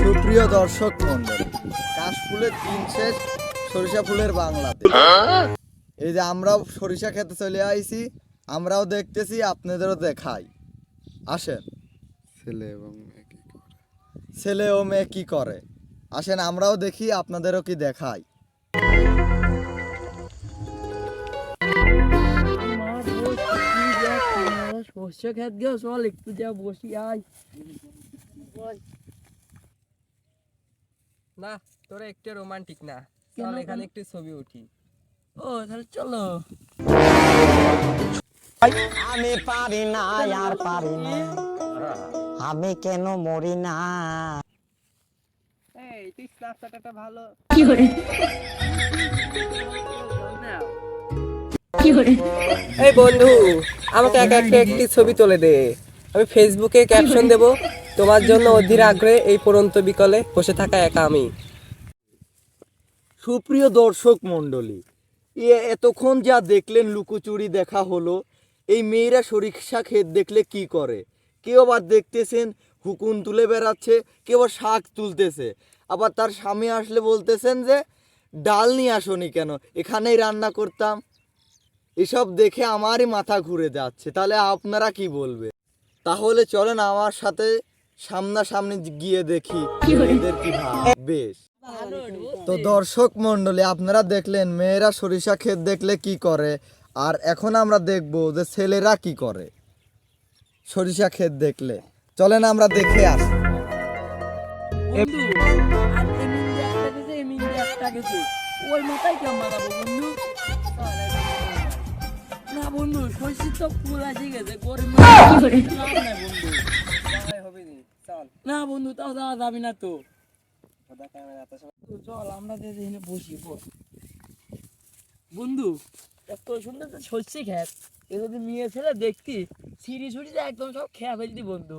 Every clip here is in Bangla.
সুপ্রিয় দর্শক মন্ডল কাশফুলের দিন শেষ সরিষা ফুলের বাংলাদেশ এই যে আমরাও সরিষা খেতে চলে আইছি আমরাও দেখতেছি আপনাদেরও দেখাই। আসেন। ছেলে এবং মেয়ে কি করে? ছেলে ও মেয়ে কি করে? আসেন আমরাও দেখি আপনাদেরও কি দেখাই। সর্ষে খেত গেও চল একটু যা বসি আয়। না তোরা একটু রোমান্টিক না। চল এখানে একটু ছবি উঠি। ও তাহলে চলো। আমি পারি না আর পারি না। আমি কেন মরি না? এই তুই স্ন্যাপচ্যাটটা ভালো। এই বন্ধু আমাকে এক একটা একটি ছবি তুলে দে। আমি ফেসবুকে ক্যাপশন দেব। তোমার জন্য অধীর আগ্রহে এই পরন্ত বিকলে বসে থাকা একা আমি। সুপ্রিয় দর্শক মণ্ডলী এতক্ষণ যা দেখলেন লুকোচুরি দেখা হলো, এই মেয়েরা সরিষা ক্ষেত দেখলে কি করে? কেউ আবার দেখতেছেন হুকুন তুলে বেড়াচ্ছে, কেউ আবার শাক তুলতেছে। আবার তার স্বামী আসলে বলতেছেন যে, ডাল নিয়ে আসনি কেন? এখানেই রান্না করতাম। এসব দেখে আমারই মাথা ঘুরে যাচ্ছে। তাহলে আপনারা কি বলবে তাহলে চলেন আমার সাথে সামনাসামনি গিয়ে দেখি এদের কি ভাব? বেশ। তো দর্শক মন্ডলী আপনারা দেখলেন মেয়েরা সরিষা ক্ষেত দেখলে কি করে? আর এখন আমরা দেখব যে ছেলেরা কি করে সরিষা ক্ষেত দেখলে। চলেন আমরা দেখে আসি। বন্ধু মাথায় কেমন মারাবো না আছে হবে নি বন্ধু তাও যাওয়া যাবি না তো। চল আমরা যে এখানে বসি বস। বন্ধু এত সুন্দর তো খেত। এ যদি মেয়ে ছেলে দেখতি সিঁড়ি ছুটি একদম সব খেয়া ফেলতি বন্ধু।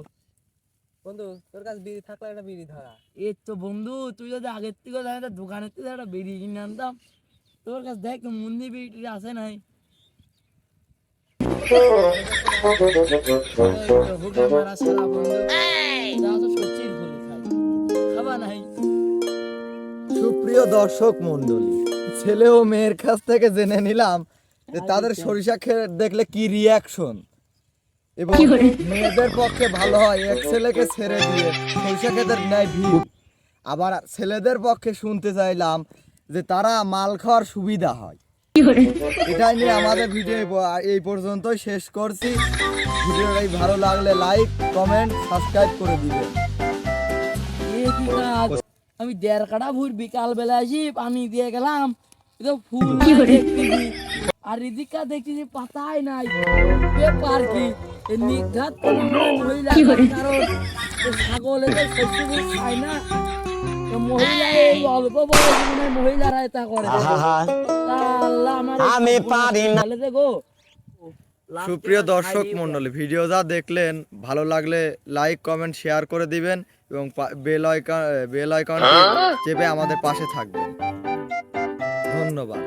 বন্ধু তোর কাছে বিড়ি থাকলে একটা বিড়ি ধরা। এই তো বন্ধু তুই যদি আগের থেকে জানি তো দোকানের থেকে একটা বেরিয়ে কিনে আনতাম তোর কাছে দেখ মন্দির বেরিয়ে আছে নাই। হুকে মারা সারা বন্ধু। সুপ্রিয় দর্শক মন্ডলী ছেলে ও মেয়ের কাছ থেকে জেনে নিলাম যে তাদের সরিষা ক্ষেত দেখলে কি রিয়াকশন এবং মেয়েদের পক্ষে ভালো হয় এক ছেলেকে ছেড়ে দিয়ে সরিষা ক্ষেতের ন্যায় ভিড়। আবার ছেলেদের পক্ষে শুনতে চাইলাম যে তারা মাল খাওয়ার সুবিধা হয়। এটাই নিয়ে আমাদের ভিডিও এই পর্যন্তই শেষ করছি। ভিডিওটাই ভালো লাগলে লাইক কমেন্ট সাবস্ক্রাইব করে দিবেন। আমি দেড় কাটা ভুর বিকাল বেলা আসি পানি দিয়ে গেলাম। তো ফুল আর এদিকটা দেখতেছি পাতাই নাই ব্যাপার কি নিঘাত মহিলা কারণ ছাগল এদের শস্য খায় না। এ মহিলা অল্প বয়সে মহিলারা এটা করে। আহা তা আল্লাহ আমার আমি পারি না। দেখো সুপ্রিয় দর্শক মণ্ডলী ভিডিও যা দেখলেন ভালো লাগলে লাইক কমেন্ট শেয়ার করে দিবেন এবং বেল আইকন বেল আইকন চেপে আমাদের পাশে থাকবেন। ধন্যবাদ।